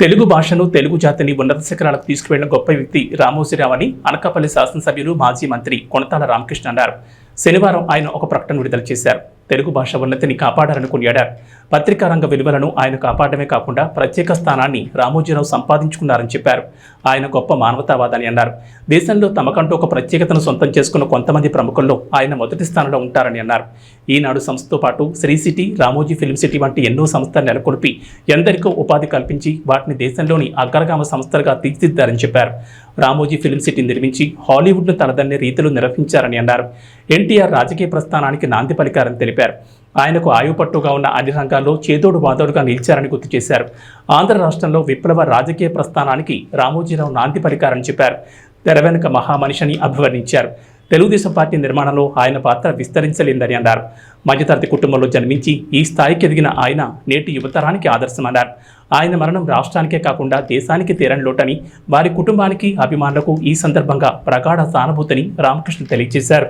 తెలుగు భాషను తెలుగు జాతిని ఉన్నత శిఖరాలకు తీసుకువెళ్ళిన గొప్ప వ్యక్తి రామోజీరావు అని అనకాపల్లి శాసనసభ్యులు మాజీ మంత్రి కొనతాల రామకృష్ణ అన్నారు. శనివారం ఆయన ఒక ప్రకటన విడుదల చేశారు. తెలుగు భాష ఉన్నతిని కాపాడాలని కొనియాడారు. పత్రికా రంగ విలువలను ఆయన కాపాడమే కాకుండా ప్రత్యేక స్థానాన్ని రామోజీరావు సంపాదించుకున్నారని చెప్పారు. ఆయన గొప్ప మానవతావాదని అన్నారు. దేశంలో తమకంటూ ఒక ప్రత్యేకతను సొంతం చేసుకున్న కొంతమంది ప్రముఖుల్లో ఆయన మొదటి స్థానంలో ఉంటారని అన్నారు. ఈనాడు సంస్థతో పాటు Sri city Ramoji film city వంటి ఎన్నో సంస్థలు నెలకొల్పి ఎందరికో ఉపాధి కల్పించి వాటిని దేశంలోని అగ్రగామ సంస్థలుగా తీర్చిదిద్దారని చెప్పారు. రామోజీ ఫిల్మ్ సిటీ నిర్మించి హాలీవుడ్ను తలదన్నే రీతిలో నిర్వహించారని అన్నారు. ఎన్టీఆర్ రాజకీయ ప్రస్థానానికి నాంది పలికారని తెలిపారు. ఆయనకు ఆయుపట్టుగా ఉన్న అన్ని రంగాల్లో చేదోడు వాదోడుగా నిలిచారని గుర్తు చేశారు. ఆంధ్ర రాష్ట్రంలో విప్లవ రాజకీయ ప్రస్థానానికి రామోజీరావు నాంది పలికారని చెప్పారు. తెర వెనుక మహామనిషిని అభివర్ణించారు. తెలుగుదేశం పార్టీ నిర్మాణంలో ఆయన పాత్ర విస్తరించలేదని అన్నారు. మధ్యతరగతి కుటుంబంలో జన్మించి ఈ స్థాయికి ఎదిగిన ఆయన నేటి యువతరానికి ఆదర్శమన్నారు. ఆయన మరణం రాష్ట్రానికే కాకుండా దేశానికి తీరని లోటని వారి కుటుంబానికి అభిమానులకు ఈ సందర్భంగా ప్రగాఢ సానుభూతిని రామకృష్ణ తెలియజేశారు.